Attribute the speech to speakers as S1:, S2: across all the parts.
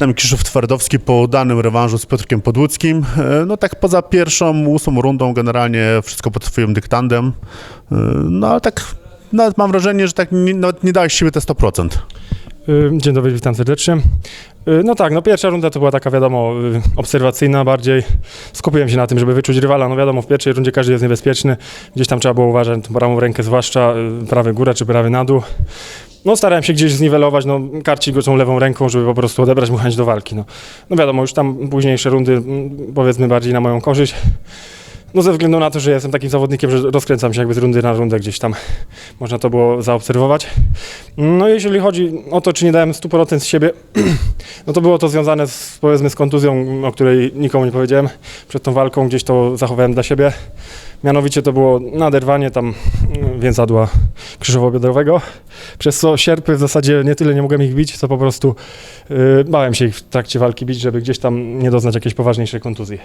S1: Nami Krzysztof Twardowski po udanym rewanżu z Piotrkiem Podłuckim. E, No tak poza pierwszą, ósmą rundą generalnie wszystko pod twoim dyktandem. E, No ale tak nawet mam wrażenie, że tak nie, nawet nie dałeś siebie te 100%.
S2: Y, Dzień dobry, witam serdecznie. No tak, no pierwsza runda to była taka wiadomo obserwacyjna bardziej. Skupiłem się na tym, żeby wyczuć rywala. No wiadomo, w pierwszej rundzie każdy jest niebezpieczny. Gdzieś tam trzeba było uważać prawą rękę zwłaszcza, prawy górę czy prawy na dół. No starałem się gdzieś zniwelować, no karcić go tą lewą ręką, żeby po prostu odebrać mu chęć do walki. No, no wiadomo, już tam późniejsze rundy mm, powiedzmy bardziej na moją korzyść. No ze względu na to, że jestem takim zawodnikiem, że rozkręcam się jakby z rundy na rundę gdzieś tam. Można to było zaobserwować. No jeżeli chodzi o to, czy nie dałem 100% z siebie, no to było to związane z, powiedzmy z kontuzją, o której nikomu nie powiedziałem. Przed tą walką gdzieś to zachowałem dla siebie. Mianowicie to było naderwanie tam mm, więzadła krzyżowo-biodrowego, przez co sierpy w zasadzie nie tyle nie mogłem ich bić, co po prostu yy, bałem się ich w trakcie walki bić, żeby gdzieś tam nie doznać jakiejś poważniejszej kontuzji.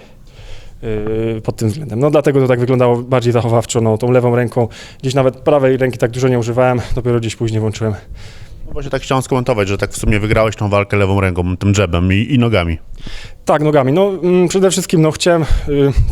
S2: Yy, pod tym względem. No dlatego to tak wyglądało bardziej zachowawczo, no tą lewą ręką, gdzieś nawet prawej ręki tak dużo nie używałem, dopiero gdzieś później włączyłem.
S1: No właśnie tak chciałem skomentować, że tak w sumie wygrałeś tą walkę lewą ręką, tym dżebem i, i nogami.
S2: Tak, nogami. No mm, przede wszystkim no, chciałem y,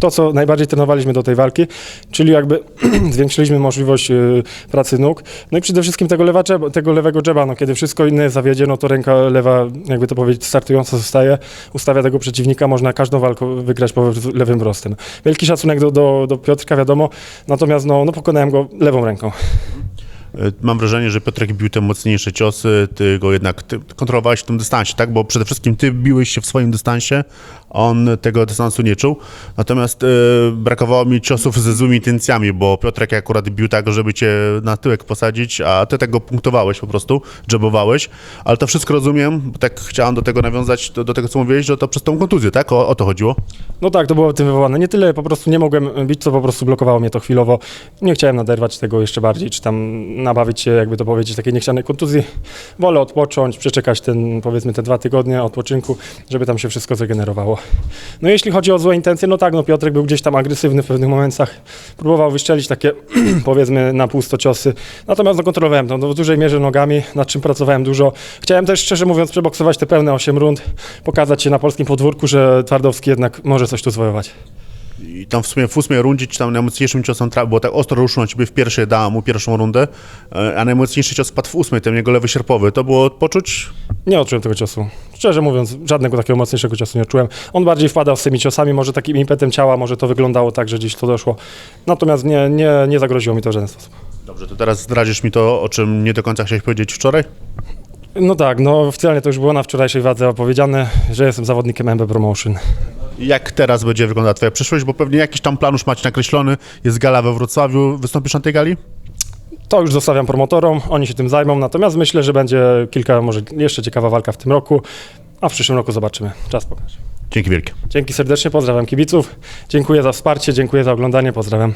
S2: to, co najbardziej trenowaliśmy do tej walki, czyli jakby zwiększyliśmy możliwość y, pracy nóg. No i przede wszystkim tego, lewa dżeba, tego lewego dżeba, no kiedy wszystko inne zawiedzie, no to ręka lewa, jakby to powiedzieć, startująca zostaje, ustawia tego przeciwnika, można każdą walkę wygrać po lewym wrostem. Wielki szacunek do, do, do Piotrka, wiadomo, natomiast no, no pokonałem go lewą ręką.
S1: E, Mam wrażenie, że Piotrek bił te mocniejsze ciosy, ty go jednak ty kontrolowałeś w tym dystansie, tak? Bo przede wszystkim ty biłeś się w swoim dystansie, on tego dystansu nie czuł. Natomiast e, brakowało mi ciosów ze złymi intencjami, bo Piotrek akurat bił tak, żeby cię na tyłek posadzić, a ty tego punktowałeś po prostu, dżebowałeś. Ale to wszystko rozumiem, bo tak chciałem do tego nawiązać, do, do tego co mówiłeś, że to przez tą kontuzję, tak? O, o to chodziło.
S2: No tak, to było tym wywołane. Nie tyle po prostu nie mogłem bić, co po prostu blokowało mnie to chwilowo. Nie chciałem naderwać tego jeszcze bardziej, czy tam nabawić się, jakby to powiedzieć, takiej niechcianej kontuzji. Wolę odpocząć, przeczekać ten, powiedzmy, te dwa tygodnie odpoczynku, żeby tam się wszystko zregenerowało. No jeśli chodzi o złe intencje, no tak, no Piotrek był gdzieś tam agresywny w pewnych momentach. Próbował wyszczelić takie, powiedzmy, na pusto ciosy. Natomiast no, kontrolowałem to no, w dużej mierze nogami, nad czym pracowałem dużo. Chciałem też, szczerze mówiąc, przeboksować te pełne 8 rund, pokazać się na polskim podwórku, że Twardowski jednak może coś tu zwojować.
S1: I tam w sumie w ósmej rundzie, czy tam najmocniejszym ciosem trafił, bo tak ostro ruszył na ciebie w pierwszej, dałem mu pierwszą rundę, e, a najmocniejszy cios padł w ósmej, ten jego lewy sierpowy. To było poczuć
S2: Nie odczułem tego ciosu. Szczerze mówiąc, żadnego takiego mocniejszego ciosu nie odczułem. On bardziej wpadał z tymi ciosami, może takim impetem ciała, może to wyglądało tak, że gdzieś to doszło. Natomiast nie, nie, nie zagroziło mi to w żaden sposób.
S1: Dobrze, to teraz zdradzisz mi to, o czym nie do końca chciałeś powiedzieć wczoraj?
S2: No tak, no oficjalnie to już było na wczorajszej wadze opowiedziane, że jestem zawodnikiem MB Promotion.
S1: Jak teraz będzie wyglądała twoja przyszłość, bo pewnie jakiś tam plan już macie nakreślony, jest gala we Wrocławiu, wystąpisz na tej gali?
S2: To już zostawiam promotorom, oni się tym zajmą, natomiast myślę, że będzie kilka, może jeszcze ciekawa walka w tym roku, a w przyszłym roku zobaczymy. Czas pokaże.
S1: Dzięki wielkie.
S2: Dzięki serdecznie, pozdrawiam kibiców, dziękuję za wsparcie, dziękuję za oglądanie, pozdrawiam.